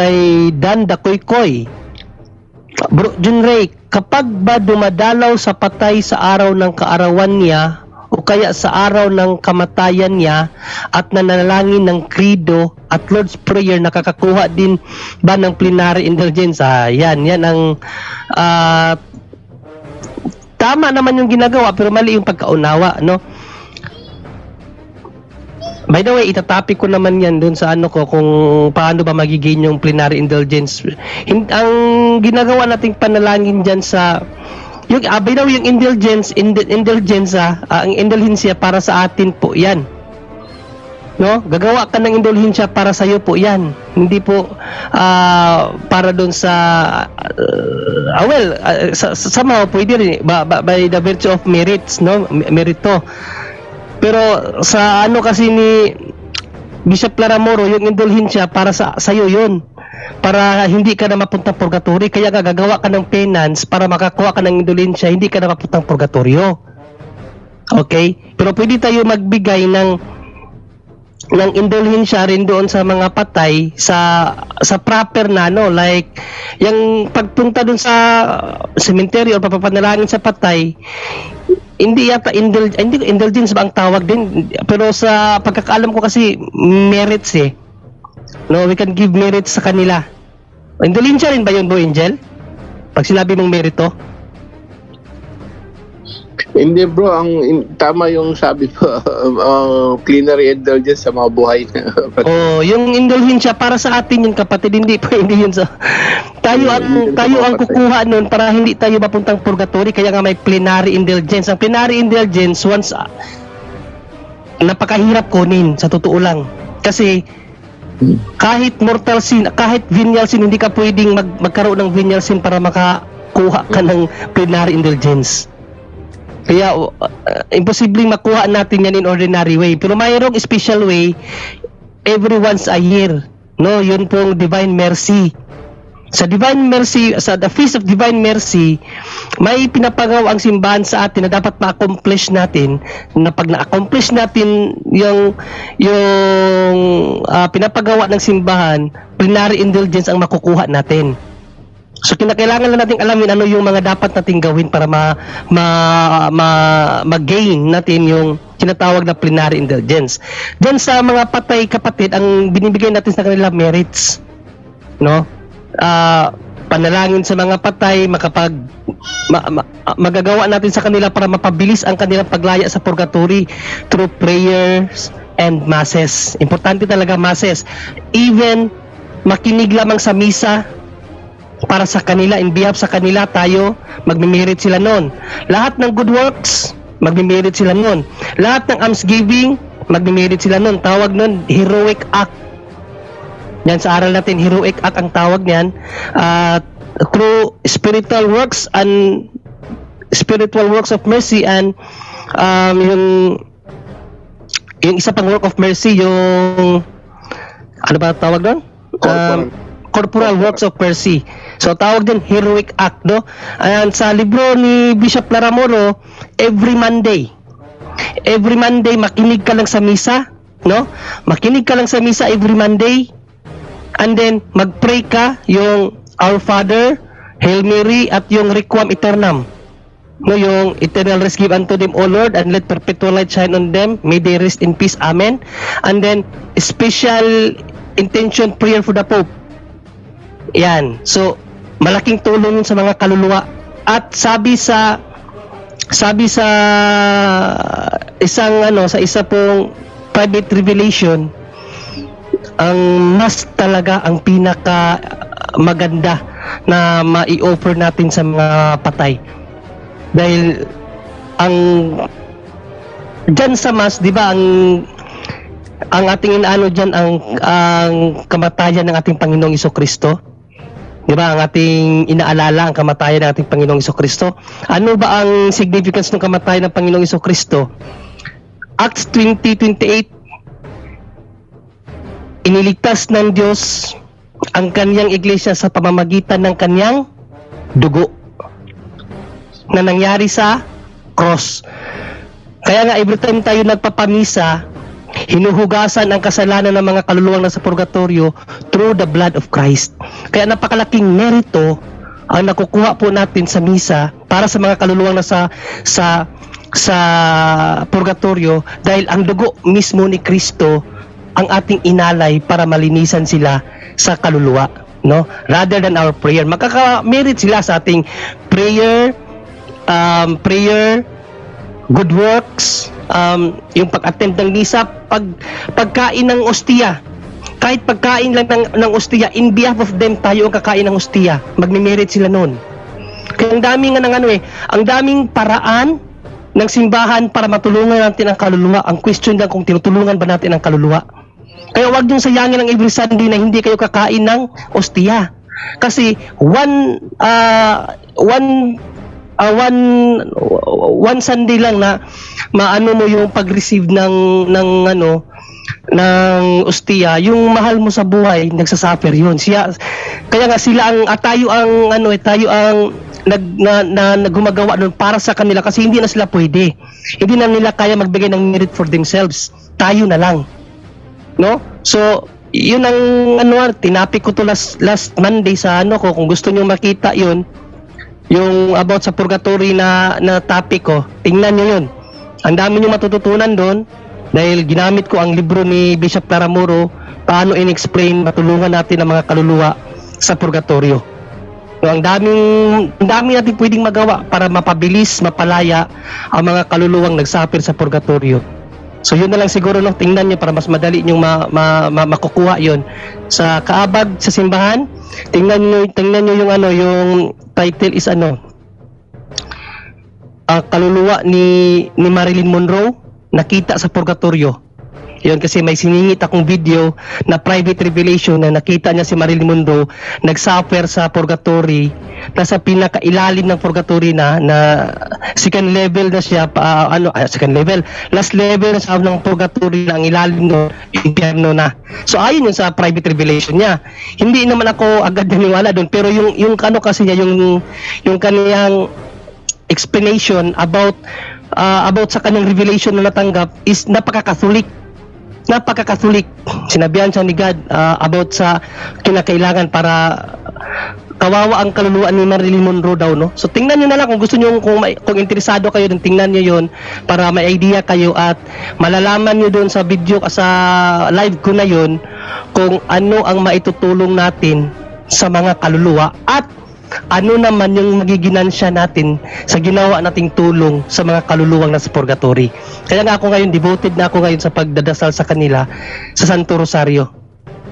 Kay Dan Dakoy-Koy. Bro, Junray, kapag ba dumadalaw sa patay sa araw ng kaarawan niya o kaya sa araw ng kamatayan niya at nanalangin ng krido at Lord's Prayer nakakakuha din ba ng plenary indulgence? Ah, yan, yan ang ah, tama naman yung ginagawa pero mali yung pagkaunawa, no? By the way, itatapik ko naman yan dun sa ano ko kung paano ba magiging yung plenary indulgence. Hin- ang ginagawa nating panalangin dyan sa yung ah, by the way, yung indulgence, ind- indulgence ah, ah, ang indulhensya para sa atin po yan. No? Gagawa ka ng indulhensya para sa iyo po yan. Hindi po ah, para doon sa ah, well, ah, sa, sa, somehow pwede rin ba- by the virtue of merits, no? Merito. Pero sa ano kasi ni Bishop Laramoro, yung indulhensya para sa sa'yo yun. Para hindi ka na mapuntang purgatory. Kaya ka gagawa ka ng penance para makakuha ka ng indulhensya, hindi ka na mapuntang purgatorio. Okay? Pero pwede tayo magbigay ng ng indulhensya rin doon sa mga patay sa sa proper na no like yung pagpunta doon sa cemetery o papapanalangin sa patay hindi yata indul hindi indulgence ba ang tawag din? Pero sa pagkakaalam ko kasi merits eh. No we can give merits sa kanila. Indulhensya rin ba yun bro Angel? Pag sinabi mong merito Hindi bro, ang in- tama yung sabi mo, uh, plenary indulgence sa mga buhay. oh yung indulhensya para sa atin yun kapatid hindi po hindi yun sa tayo ang tayo ang kukuha nun para hindi tayo mapuntang purgatory kaya nga may plenary indulgence. Ang plenary indulgence once ah, napakahirap kunin sa totoo lang. Kasi kahit mortal sin kahit venial sin hindi ka pwedeng mag, magkaroon ng venial sin para makakuha ka ng plenary indulgence kaya uh, uh, imposibleng makuha natin yan in ordinary way. Pero mayroong special way every once a year no yun pong divine mercy. Sa divine mercy sa the feast of divine mercy may pinapagaw ang simbahan sa atin na dapat ma-accomplish natin na pag na-accomplish natin yung yung ah, pinapagawa ng simbahan plenary indulgence ang makukuha natin So kinakailangan lang nating alamin ano yung mga dapat nating gawin para ma ma, ma ma-gain natin yung tinatawag na plenary indulgence. Diyan sa mga patay kapatid, ang binibigay natin sa kanila merits. No? Ah panalangin sa mga patay, makapag ma- ma- magagawa natin sa kanila para mapabilis ang kanilang paglaya sa purgatory through prayers and masses. Importante talaga masses. Even makinig lamang sa misa, para sa kanila, in behalf sa kanila, tayo, magmimirit sila noon. Lahat ng good works, magmimirit sila noon. Lahat ng almsgiving, magmimirit sila noon. Tawag noon, heroic act. Yan sa aral natin, heroic act ang tawag niyan. At through spiritual works and spiritual works of mercy and um, yung yung isa pang work of mercy, yung ano ba tawag doon? Um, corporal works of mercy. So tawag din heroic act, no? Ayan, sa libro ni Bishop Laramoro, every Monday, every Monday makinig ka lang sa misa, no? Makinig ka lang sa misa every Monday, and then mag-pray ka yung Our Father, Hail Mary, at yung Requiem Aeternam. No, yung eternal rest give unto them, O Lord, and let perpetual light shine on them. May they rest in peace. Amen. And then, special intention prayer for the Pope. Yan. So, malaking tulong sa mga kaluluwa. At sabi sa sabi sa isang ano sa isa pong private revelation ang mas talaga ang pinaka maganda na mai-offer natin sa mga patay dahil ang diyan sa mas 'di ba ang ang ating inaano diyan ang ang kamatayan ng ating Panginoong Kristo Di ba? Ang ating inaalala ang kamatayan ng ating Panginoong Kristo. Ano ba ang significance ng kamatayan ng Panginoong Kristo? Acts 20:28 Iniligtas ng Diyos ang kanyang iglesia sa pamamagitan ng kanyang dugo na nangyari sa cross. Kaya nga every time tayo nagpapamisa, hinuhugasan ang kasalanan ng mga kaluluwang nasa purgatorio through the blood of Christ. Kaya napakalaking merito ang nakukuha po natin sa misa para sa mga kaluluwang nasa sa sa purgatorio dahil ang dugo mismo ni Kristo ang ating inalay para malinisan sila sa kaluluwa no rather than our prayer makaka-merit sila sa ating prayer um, prayer good works, um, yung pag-attend ng misa, pag, pagkain ng ostiya. Kahit pagkain lang ng, ng ostiya, in behalf of them, tayo ang kakain ng ostiya. Magme-merit sila noon. Kaya ang daming ng ano eh, ang daming paraan ng simbahan para matulungan natin ang kaluluwa. Ang question lang kung tinutulungan ba natin ang kaluluwa. Kaya wag niyong sayangin ang every Sunday na hindi kayo kakain ng ostiya. Kasi one uh, one uh, one one Sunday lang na maano mo yung pag-receive ng ng ano ng ostiya, yung mahal mo sa buhay, nagsasuffer yun. Siya, kaya nga sila ang, at tayo ang, ano eh, tayo ang nag, na, na, na gumagawa nun para sa kanila kasi hindi na sila pwede. Hindi na nila kaya magbigay ng merit for themselves. Tayo na lang. No? So, yun ang ano, ah, tinapik ko to last, last Monday sa ano ko. Kung gusto nyo makita yun, yung about sa purgatory na, na topic ko, tingnan nyo yun. Ang dami nyo matututunan doon dahil ginamit ko ang libro ni Bishop Taramuro paano in-explain matulungan natin ang mga kaluluwa sa purgatorio. So, ang daming ang dami natin pwedeng magawa para mapabilis, mapalaya ang mga kaluluwang nagsuffer sa purgatorio. So yun na lang siguro no, tingnan niyo para mas madali niyo ma, ma, ma, makukuha 'yon sa kaabag sa simbahan. Tingnan niyo tingnan niyo yung ano, yung title is ano? Ang kaluluwa ni ni Marilyn Monroe nakita sa purgatorio. Yun kasi may siningit akong video na private revelation na nakita niya si Marilyn Monroe nagsuffer sa purgatory nasa pinakailalim ng purgatory na na second level na siya pa, ano ah, second level last level na sa ng purgatory na ang ilalim no impyerno na. So ayon yun sa private revelation niya. Hindi naman ako agad naniwala doon pero yung yung ano kasi niya yung yung kaniyang explanation about uh, about sa kanyang revelation na natanggap is napaka-Catholic napaka-Catholic. Sinabihan siya ni God uh, about sa kinakailangan para kawawa ang kaluluwa ni Marilyn Monroe daw, no? So tingnan niyo na lang kung gusto niyo kung may, kung interesado kayo din tingnan niyo 'yon para may idea kayo at malalaman niyo doon sa video sa live ko na 'yon kung ano ang maitutulong natin sa mga kaluluwa at ano naman yung magiginansya natin sa ginawa nating tulong sa mga kaluluwang nasa purgatory. Kaya nga ako ngayon, devoted na ako ngayon sa pagdadasal sa kanila sa Santo Rosario.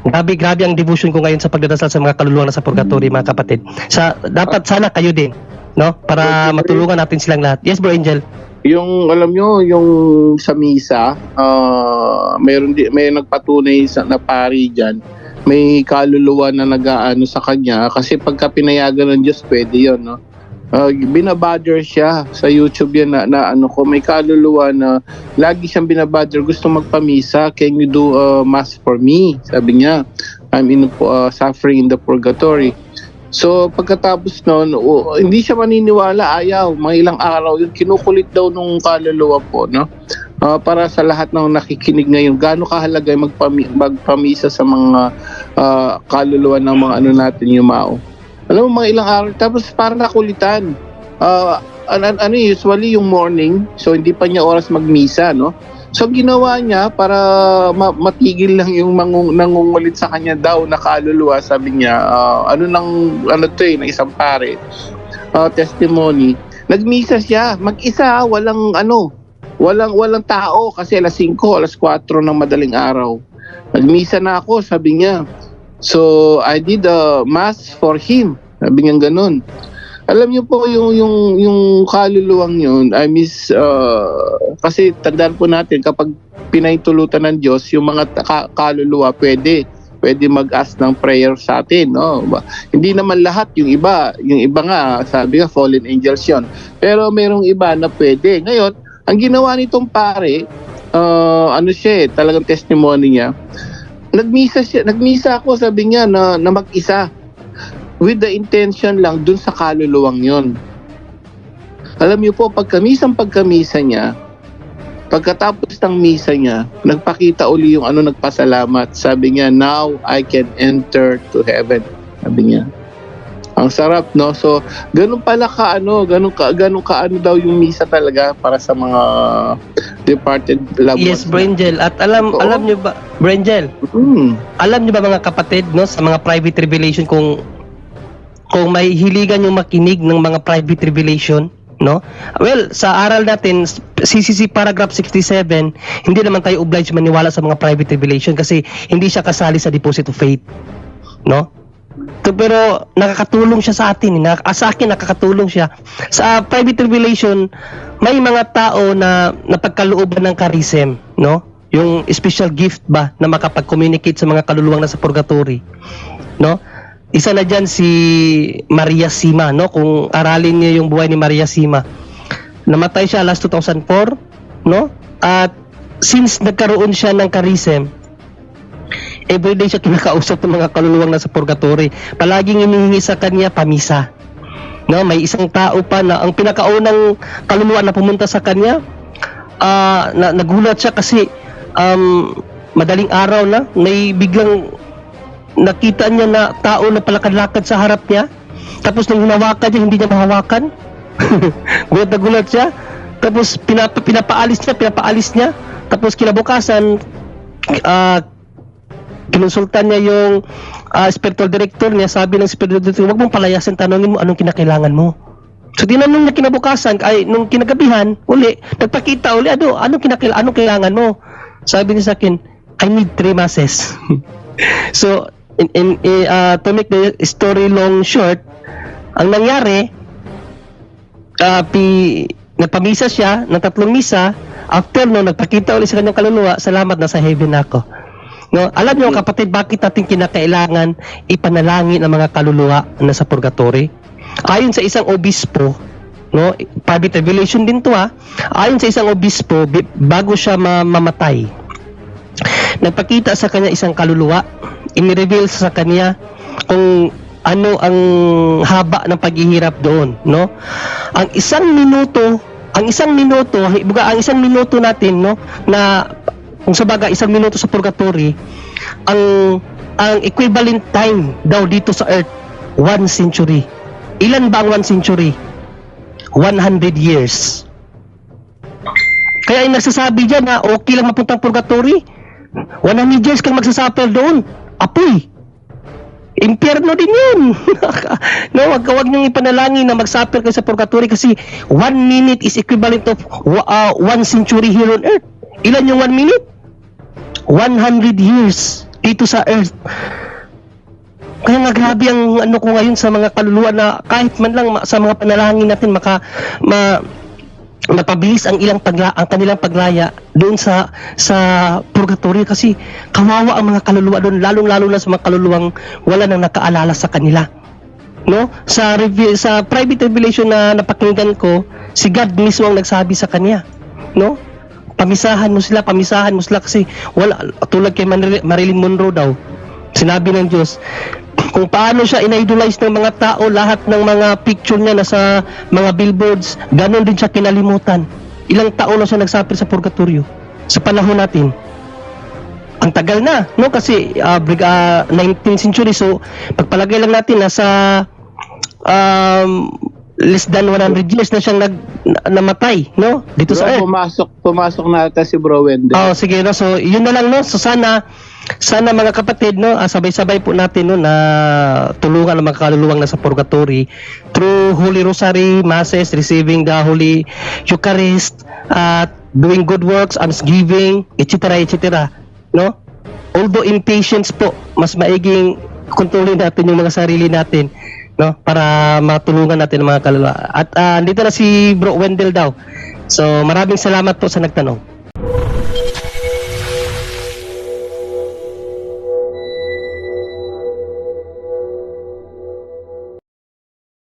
Grabe, grabe ang devotion ko ngayon sa pagdadasal sa mga kaluluwang nasa purgatory, mga kapatid. Sa, dapat sana kayo din, no? Para matulungan natin silang lahat. Yes, bro Angel. Yung alam nyo, yung sa misa, ah mayroon di, may nagpatunay sa na pari diyan. May kaluluwa na nag-aano sa kanya. Kasi pagka pinayagan ng Diyos, pwede 'yon, no? Uh, binabadger siya sa YouTube yan na, na ano ko may kaluluwa na lagi siyang binabadger gusto magpamisa. Can you do a mass for me? Sabi niya. I'm in uh, suffering in the purgatory. So pagkatapos noon, o, hindi siya maniniwala, ayaw, mga ilang araw yun, kinukulit daw nung kaluluwa po, no? Ah, para sa lahat ng nakikinig ngayon, gaano kahalaga yung magpami, magpamisa sa mga ah, kaluluwa ng mga ano natin, yung mao. Alam mo, mga ilang araw, tapos parang nakulitan. Ah, ano, ano usually yung morning, so hindi pa niya oras magmisa, no? So ginawa niya para ma- matigil lang yung mangung nangungulit sa kanya daw na kaluluwa, sabi niya, ah, ano nang ano to eh, ng isang pare, ah, testimony. Nagmisa siya, mag-isa, walang ano, walang walang tao kasi alas 5, alas 4 ng madaling araw. Nagmisa na ako, sabi niya. So I did a mass for him. Sabi niya ganun. Alam niyo po yung yung yung kaluluwang yun, I miss uh, kasi tandaan po natin kapag pinahintulutan ng Diyos yung mga ka- kaluluwa pwede pwede mag-ask ng prayer sa atin, no? Hindi naman lahat yung iba, yung iba nga sabi nga fallen angels yun. Pero merong iba na pwede. Ngayon, ang ginawa nitong pare, uh, ano siya eh, talagang testimony niya. Nagmisa siya, nagmisa ako sabi niya na, na mag-isa with the intention lang dun sa kaluluwang yon. Alam niyo po, pagkamisang pagkamisa niya, pagkatapos ng misa niya, nagpakita uli yung ano nagpasalamat. Sabi niya, now I can enter to heaven. Sabi niya. Ang sarap, no? So, ganun pala ka, ano, ganun ka, ganun ka, ano daw yung misa talaga para sa mga departed loved Yes. Brangel. At alam Oo. alam niyo ba, Brangel, Hmm. alam niyo ba mga kapatid, no, sa mga private revelation kung kung may hiligan yung makinig ng mga private revelation, no? Well, sa aral natin, CCC paragraph 67, hindi naman tayo obliged maniwala sa mga private revelation kasi hindi siya kasali sa deposit of faith, no? Pero nakakatulong siya sa atin, eh. Nak- ah, sa akin nakakatulong siya. Sa private revelation, may mga tao na napagkalooban ng charism, no? Yung special gift ba na makapag-communicate sa mga kaluluwang nasa purgatory, no? Isa na diyan si Maria Sima, no? Kung aralin niyo yung buhay ni Maria Sima. Namatay siya last 2004, no? At since nagkaroon siya ng charism, everyday siya kinakausap ng mga kaluluwang nasa purgatory. Palaging inihingi sa kanya pamisa. No, may isang tao pa na ang pinakaunang kaluluwa na pumunta sa kanya, ah na, nagulat siya kasi um, madaling araw na, may biglang nakita niya na tao na palakad-lakad sa harap niya. Tapos nung hinawakan niya, hindi niya mahawakan. gulat na gulat siya. Tapos pinapa, pinapaalis niya, pinapaalis niya. Tapos kinabukasan, ah kinonsultan niya yung ah, spiritual director niya, sabi ng spiritual director, huwag mong palayasin, tanongin mo anong kinakailangan mo. So tinanong niya kinabukasan, ay nung kinagabihan, uli, nagpakita uli, ano, anong, kinakail anong kailangan mo? Sabi niya sa akin, I need three masses. so, in, in, ah, to make the story long short, ang nangyari, ah, pi, nagpamisa siya ng tatlong misa, after no, nagpakita ulit sa kanyang kaluluwa, salamat na sa heaven ako. No, alam niyo kapatid, bakit natin kinakailangan ipanalangin ang mga kaluluwa na sa purgatory? Ayon sa isang obispo, no, private revelation din to ha. Ayon sa isang obispo, bi- bago siya ma- mamatay, nagpakita sa kanya isang kaluluwa, inireveal sa kanya kung ano ang haba ng paghihirap doon, no? Ang isang minuto, ang isang minuto, buga ang isang minuto natin, no, na kung sa baga isang minuto sa purgatory, ang ang equivalent time daw dito sa earth, one century. Ilan ba ang one century? 100 years. Kaya yung nagsasabi dyan na okay lang mapuntang purgatory, 100 years kang magsasuffer doon. Apoy. Impyerno din yun. no, wag, wag niyong ipanalangin na magsuffer kayo sa purgatory kasi one minute is equivalent of uh, one century here on earth. Ilan yung one minute? 100 years dito sa earth. Kaya nga grabe ang ano ko ngayon sa mga kaluluwa na kahit man lang sa mga panalangin natin maka ma, mapabilis ang ilang pagla ang kanilang paglaya doon sa sa purgatory kasi kawawa ang mga kaluluwa doon lalong lalo na sa mga kaluluwang wala nang nakaalala sa kanila. No? Sa review sa private revelation na napakinggan ko si God mismo ang nagsabi sa kanya. No pamisahan mo sila pamisahan mo sila kasi wala tulad kay Maril- Marilyn Monroe daw sinabi ng Diyos kung paano siya inidolize ng mga tao lahat ng mga picture niya nasa mga billboards ganon din siya kinalimutan. Ilang taon na siya nagsapir sa purgatorio sa panahon natin. Ang tagal na no? Kasi uh, ah, 19th century so pagpalagay lang natin nasa um, less than 100 years na siyang nag na- namatay, no? Dito Bro, sa earth. pumasok, pumasok na ata si Bro Wendell. Oh, sige no. So, yun na lang no. So sana sana mga kapatid no, ah, sabay-sabay po natin no na tulungan ang mga kaluluwang nasa purgatory through Holy Rosary, Masses, receiving the Holy Eucharist, at doing good works, almsgiving, etc. etc. No? Although impatience po, mas maiging kontrolin natin yung mga sarili natin no para matulungan natin ang mga kaluluwa. At ah, dito na si Bro Wendell daw. So maraming salamat po sa nagtanong.